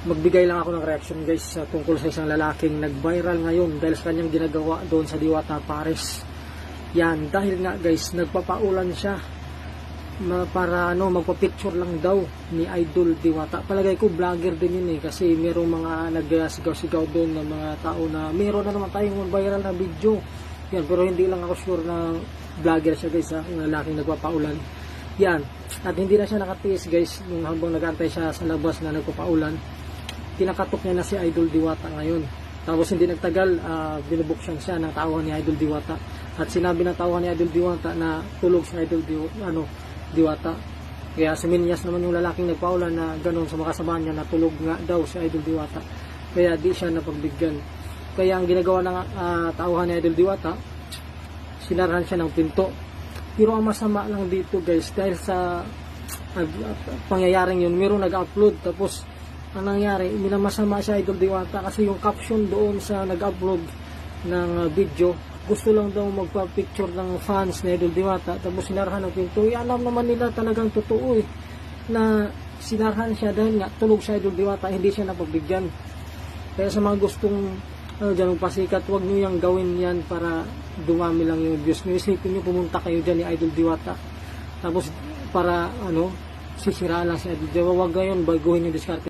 magbigay lang ako ng reaction guys sa tungkol sa isang lalaking nag-viral ngayon dahil sa kanyang ginagawa doon sa Diwata Paris. Yan, dahil nga guys, nagpapaulan siya para ano, magpa-picture lang daw ni Idol Diwata. Palagay ko vlogger din yun eh kasi merong mga nagsigaw-sigaw doon ng mga tao na meron na naman tayong viral na video. Yan, pero hindi lang ako sure na vlogger siya guys ha, yung lalaking nagpapaulan. Yan, at hindi na siya nakatiis guys nung habang nagantay siya sa labas na nagpapaulan. Kinakatok niya na si Idol Diwata ngayon. Tapos hindi nagtagal, uh, binubuksan siya ng tauhan ni Idol Diwata. At sinabi ng tauhan ni Idol Diwata na tulog si Idol Diw- ano, Diwata. Kaya suminyas naman yung lalaking nagpaulan na ganun sa mga kasamahan niya na tulog nga daw si Idol Diwata. Kaya di siya napagbigyan. Kaya ang ginagawa ng ah, tauhan ni Idol Diwata, sinarahan siya ng pinto. Pero ang masama lang dito guys, dahil sa ah, pangyayaring yun, mayroong nag-upload tapos ang nangyari, minamasama siya Idol Diwata kasi yung caption doon sa nag-upload ng ah, video, gusto lang daw magpa-picture ng fans ni Idol Diwata tapos sinarahan ng pinto. Eh, alam naman nila talagang totoo eh, na sinarahan siya dahil nga tulog siya Idol Diwata, hindi siya napagbigyan. Kaya sa mga gustong ano dyan, pasikat, huwag nyo yung gawin yan para dumami lang yung views nyo. Isipin nyo, pumunta kayo dyan ni Idol Diwata. Tapos, para, ano, sisiraan lang si Idol Diwata. Huwag gayon, baguhin yung diskarte.